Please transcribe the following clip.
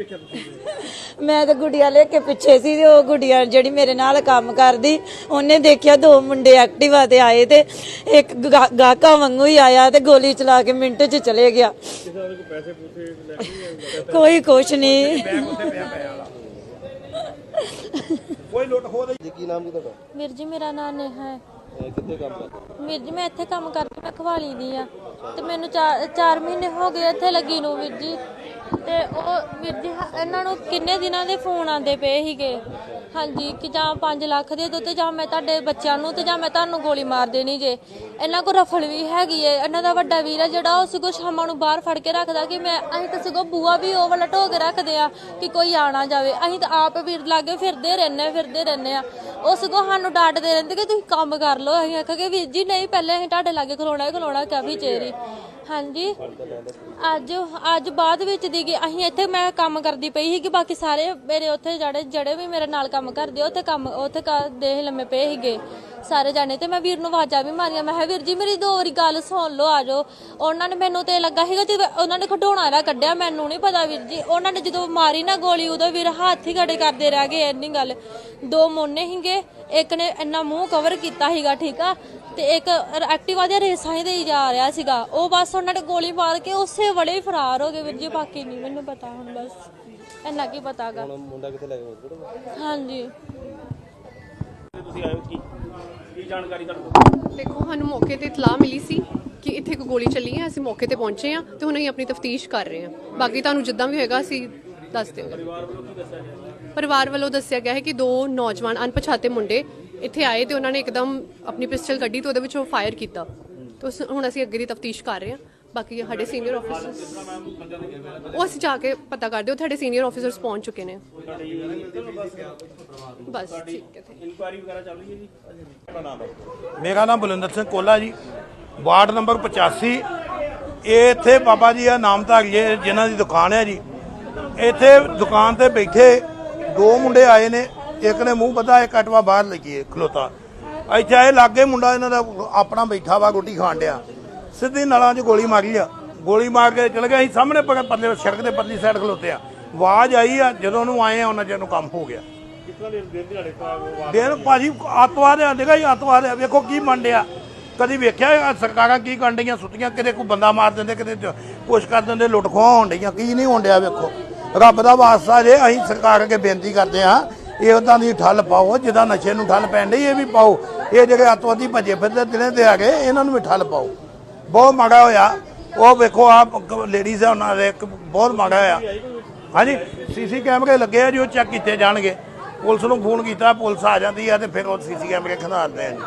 ਵੇਖਿਆ ਤੁਸੀਂ ਮੈਂ ਤਾਂ ਗੁੜੀਆ ਲੈ ਕੇ ਪਿੱਛੇ ਸੀ ਤੇ ਉਹ ਗੁੜੀਆ ਜਿਹੜੀ ਮੇਰੇ ਨਾਲ ਕੰਮ ਕਰਦੀ ਉਹਨੇ ਦੇਖਿਆ ਦੋ ਮੁੰਡੇ ਐਕਟਿਵਾ ਤੇ ਆਏ ਤੇ ਇੱਕ ਗਾ- ਗਾਹਕਾਂ ਵਾਂਗੂ ਹੀ ਆਇਆ ਤੇ ਗੋਲੀ ਚਲਾ ਕੇ ਮਿੰਟ 'ਚ ਚਲੇ ਗਿਆ। ਕੋਈ ਕੁਛ ਨਹੀਂ ਕੋਈ ਲੁੱਟ ਖੋਹ ਜੀ ਕੀ ਨਾਮ ਕੀ ਤੁਹਾਡਾ? ਵੀਰ ਜੀ ਮੇਰਾ ਨਾਮ ਨੇਹਾ ਹੈ। ਕਿੱਥੇ ਕੰਮ ਕਰਦੇ? ਵੀਰ ਜੀ ਮੈਂ ਇੱਥੇ ਕੰਮ ਕਰਦੀ ਮੈਂ ਖਵਾਲੀ ਦੀ ਆ। ਤੇ ਮੈਨੂੰ 4 ਮਹੀਨੇ ਹੋ ਗਏ ਇੱਥੇ ਲੱਗੀ ਨੂੰ ਵੀਰ ਜੀ। ਤੇ ਉਹ ਵੀਰ ਜੀ, ਹ- ਇਹਨਾਂ ਨੂੰ ਕਿੰਨੇ ਦਿਨਾਂ ਦੇ ਫੋਨ ਆਉਂਦੇ ਪਏ ਸੀਗੇ? ਹਾਂਜੀ, ਕਿ ਜਾਂ 5 ਲੱਖ ਦੇ ਦਿਓ ਤੇ ਜਾਂ ਮੈਂ ਤੁਹਾਡੇ ਬੱਚਿਆਂ ਨੂੰ ਤੇ ਜਾਂ ਮੈਂ ਤੁਹਾਨੂੰ ਗੋਲੀ ਮਾਰ ਦੇਣੀ ਜੇ। ਇਹਨਾਂ ਕੋਲ ਰਫਲ ਵੀ ਹੈਗੀ ਏ। ਇਹਨਾਂ ਦਾ ਵੱਡਾ ਵੀਰ ਹੈ ਜਿਹੜਾ, ਉਹ ਸਗੋਂ ਸ਼ਾਮਾਂ ਨੂੰ ਬਾਹਰ ਫੜ ਕੇ ਰੱਖਦਾ ਕਿ ਮੈਂ, ਅਸੀਂ ਤਾਂ ਸਗੋਂ ਬੂਆ ਵੀ ਉਹ ਵਾਲਾ ਢੋ ਕੇ ਰੱਖਦੇ ਆ ਕਿ ਕੋਈ ਆ ਨਾ ਜਾਵੇ। ਅਸੀਂ ਤਾਂ ਆਪ ਵੀਰ ਲਾਗੇ ਫਿਰਦੇ ਰਹਿੰਦੇ ਫਿਰਦੇ ਰਹਿੰਦੇ ਆ। ਉਹ ਸਗੋਂ ਸਾਨੂੰ ਡਾਂਟਦੇ ਰਹਿੰਦੇ ਕਿ ਤੁਸੀਂ ਕੰਮ ਕਰ ਲਓ। ਅਸੀਂ ਆਖਾਂਗੇ ਵੀਰ ਜੀ, ਨਹੀਂ, ਪਹਿਲੇ ਅਸੀਂ ਤੁਹਾਡੇ ਲਾਗੇ ਖਲੋਣਾ ਹੀ ਖਲੋਣਾ, ਕਾਫੀ ਚੇਰੀ ਹਾਂਜੀ। ਅੱਜ ਅੱਜ ਬਾਅਦ ਵਿੱਚ ਦੀ ਗਈ। ਅਸੀਂ ਇੱਥੇ ਮੈਂ ਕੰਮ ਕਰਦੀ ਪਈ ਸੀ ਕਿ ਬਾਕੀ ਸਾਰੇ ਮੇਰੇ ਉੱਥੇ ਜਿਹੜੇ ਜਿਹੜੇ ਵੀ ਮੇਰੇ ਨਾਲ ਕੰਮ ਕਰਦੇ, ਉੱਥੇ ਕੰਮ, ਉੱਥੇ ਕਰਦੇ ਲੰਮੇ ਪਏ ਸੀਗੇ। ਸਾਰੇ ਜਾਣੇ ਤੇ ਮੈਂ ਵੀਰ ਨੂੰ ਆਵਾਜ਼ਾਂ ਵੀ ਮਾਰੀਆਂ। ਮੈਂ ਕਿਹਾ ਵੀਰ ਜੀ ਮੇਰੀ ਦੋ ਵਾਰੀ ਗੱਲ ਸੁਣ ਲਓ ਆ ਜਾਓ। ਉਹਨਾਂ ਨੇ ਮੈਨੂੰ ਤੇ ਲੱਗਾ ਸੀਗਾ ਕਿ ਉਹਨਾਂ ਨੇ ਖਡੋਣਾ ਇਹਦਾ ਕੱਢਿਆ ਮੈਨੂੰ ਨਹੀਂ ਪਤਾ ਵੀਰ ਜੀ। ਉਹਨਾਂ ਨੇ ਜਦੋਂ ਮਾਰੀ ਨਾ ਗੋਲੀ ਉਦੋਂ ਵੀਰ ਹੱਥ ਹੀ ਖੜੇ ਕਰਦੇ ਰਹਿ ਗਏ ਇੰਨੀ ਗੱਲ। ਦੋ ਮੋਨੇ ਸੀਗੇ ਇੱਕ ਨੇ ਇੰਨਾ ਮੂੰਹ ਕਵਰ ਕੀਤਾ ਸੀਗਾ ਠੀਕ ਆ? ਤੇ ਇੱਕ ਐਕਟਿਵਾ ਦੇ ਰੇਸਾਂ ਹੀ ਦੇਈ ਜਾ ਰਿਹਾ ਸੀਗਾ। ਉਹ ਬਸ ਉਹਨਾਂ ਨੇ ਗੋਲੀ ਮਾਰ ਕੇ ਉਸੇ ਹੀ ਫਰਾਰ ਹੋ ਗਏ ਵੀਰ ਜੀ ਬਾਕੀ ਨਹੀਂ ਮੈਨੂੰ ਪਤਾ ਹੁਣ ਬਸ। ਇੰਨਾ ਕੀ ਪਤਾਗਾ ਮੁੰਡਾ ਕਿੱਥੇ ਲੈ ਹਾਂਜੀ। ਤੁਸੀਂ ਆਏ ਹੋ? ਕੀ ਕੀ ਜਾਣਕਾਰੀ ਤੁਹਾਨੂੰ ਦੇਖੋ ਸਾਨੂੰ ਮੌਕੇ ਤੇ ਇਤਲਾਹ ਮਿਲੀ ਸੀ ਕਿ ਇੱਥੇ ਕੋਈ ਗੋਲੀ ਚੱਲੀ ਹੈ ਅਸੀਂ ਮੌਕੇ ਤੇ ਪਹੁੰਚੇ ਹਾਂ ਤੇ ਹੁਣ ਅਸੀਂ ਆਪਣੀ ਤਫਤੀਸ਼ ਕਰ ਰਹੇ ਹਾਂ। ਬਾਕੀ ਤੁਹਾਨੂੰ ਜਿੱਦਾਂ ਵੀ ਹੋਏਗਾ ਅਸੀਂ ਦੱਸ ਦਿਆਂਗੇ। ਪਰਿਵਾਰ ਵੱਲੋਂ ਦੱਸਿਆ ਗਿਆ? ਹੈ ਕਿ ਦੋ ਨੌਜਵਾਨ ਅਣਪਛਾਤੇ ਮੁੰਡੇ ਇੱਥੇ ਆਏ ਤੇ ਉਹਨਾਂ ਨੇ ਇੱਕਦਮ ਆਪਣੀ ਪਿਸਟਲ ਕੱਢੀ ਤੇ ਉਹਦੇ ਵਿੱਚੋਂ ਫਾਇਰ ਕੀਤਾ। ਤੇ ਉਸ- ਹੁਣ ਅਸੀਂ ਅੱਗੇ ਦੀ ਤਫਤੀਸ਼ ਕਰ ਰਹੇ ਹਾਂ। ਬਾਕੀ ਸਾਡੇ ਸੀਨੀਅਰ ਆਫੀਸਰਸ ਉਹ ਅਸੀਂ ਜਾ ਕੇ ਪਤਾ ਕਰਦੇ ਹਾਂ ਸਾਡੇ ਸੀਨੀਅਰ ਆਫੀਸਰਸ ਪਹੁੰਚ ਚੁੱਕੇ ਨੇ। ਬਸ ਠੀਕ ਹੈ। ਇਨਕੁਆਇਰੀ ਵਗੈਰਾ ਚੱਲ ਰਹੀ ਹੈ ਜੀ? ਮੇਰਾ ਨਾਮ ਬਲਵਿੰਦਰ ਸਿੰਘ ਕੋਲਾ ਜੀ। ਵਾਰਡ ਨੰਬਰ 85 ਇਹ ਇੱਥੇ ਬਾਬਾ ਜੀ ਆ ਨਾਮਧਾਰੀ ਜਿਨ੍ਹਾਂ ਦੀ ਦੁਕਾਨ ਹੈ ਜੀ। ਇੱਥੇ ਦੁਕਾਨ ਤੇ ਬੈਠੇ ਦੋ ਮੁੰਡੇ ਆਏ ਨੇ। ਇੱਕ ਨੇ ਮੂੰਹ ਬੱਧਾ ਇੱਕ ਅਟਵਾ ਬਾਹਰ ਲੱਗੀਏ ਖਲੋਤਾ। ਇੱਥੇ ਆਏ ਲਾਗੇ ਮੁੰਡਾ ਇਹਨਾਂ ਦਾ ਆਪਣਾ ਬੈਠਾ ਵਾ ਰੋਟੀ ਖਾਣ ਡਿਆ। ਸਿੱਧੀ ਨਲਾਂ 'ਚ ਗੋਲੀ ਮਾਰੀ ਆ। ਗੋਲੀ ਮਾਰ ਕੇ ਚਲ ਗਿਆ ਅਸੀਂ ਸਾਹਮਣੇ ਪਰ ਪਰਲੇ ਸੜਕ ਦੇ ਪਰਲੀ ਸਾਈਡ ਖਲੋਤੇ ਆ। ਆਵਾਜ਼ ਆਈ ਆ, ਜਦੋਂ ਉਹਨੂੰ ਆਏ ਆ, ਉਹਨਾਂ ਚਿਰ ਨੂੰ ਕੰਮ ਹੋ ਗਿਆ। ਦੇਰ ਭਾਜੀ ਆਤਵਾਦ ਆ, ਦੇਖਾ ਜੀ ਆਤਵਾਦ ਆ। ਵੇਖੋ ਕੀ ਮੰਡਿਆ ਕਦੀ ਵੇਖਿਆ ਇਹ ਸਰਕਾਰਾਂ ਕੀ ਕਰਨ ਡਈਆਂ, ਸੁੱਤੀਆਂ, ਕਿਤੇ ਕੋਈ ਬੰਦਾ ਮਾਰ ਦਿੰਦੇ, ਕਿਤੇ ਜ- ਕੁਛ ਕਰ ਦਿੰਦੇ, ਲੁੱਟ ਖੋਹ ਹੋਣ ਡਈਆਂ, ਕੀ ਨਹੀਂ ਹੋਣ ਡਿਆ, ਵੇਖੋ। ਰੱਬ ਦਾ ਵਾਸਤਾ ਜੇ ਅਸੀਂ ਸਰਕਾਰ ਅੱਗੇ ਬੇਨਤੀ ਕਰਦੇ ਆ ਇਹ ਉਦਾਂ ਦੀ ਠੱਲ ਪਾਓ ਜਿੱਦਾਂ ਨਸ਼ੇ ਨੂੰ ਠੱਲ ਪੈਣ ਡਈ, ਇਹ ਵੀ ਪਾਓ। ਇਹ ਜਿਹੜੇ ਅੱਤਵਾਦੀ ਭੱਜੇ ਫਿਰਦੇ ਦਿਨੇ ਤੇ ਆ ਗਏ ਇਹਨਾਂ ਨੂੰ ਵੀ ਠੱਲ ਪਾਓ। ਬਹੁਤ ਮਾੜਾ ਹੋਇਆ। ਉਹ ਵੇਖੋ ਆ ਲੇਡੀਜ਼ ਆ ਉਹਨਾਂ ਦੇ, ਇੱਕ ਬਹੁਤ ਮਾੜਾ ਹੋਇਆ। ਹਾਂਜੀ ਸੀਸੀ ਕੈਮਰੇ ਲੱਗੇ ਆ ਜੀ, ਉਹ ਚੈੱਕ ਕੀਤੇ ਜਾਣਗੇ। ਪੁਲਿਸ ਨੂੰ ਫੋਨ ਕੀਤਾ, ਪੁਲਿਸ ਆ ਜਾਂਦੀ ਆ ਤੇ ਫਿਰ ਉਹ ਸੀਸੀ ਕੈਮਰੇ ਖੰਗਾਲਦੇ ਆ ਜੀ।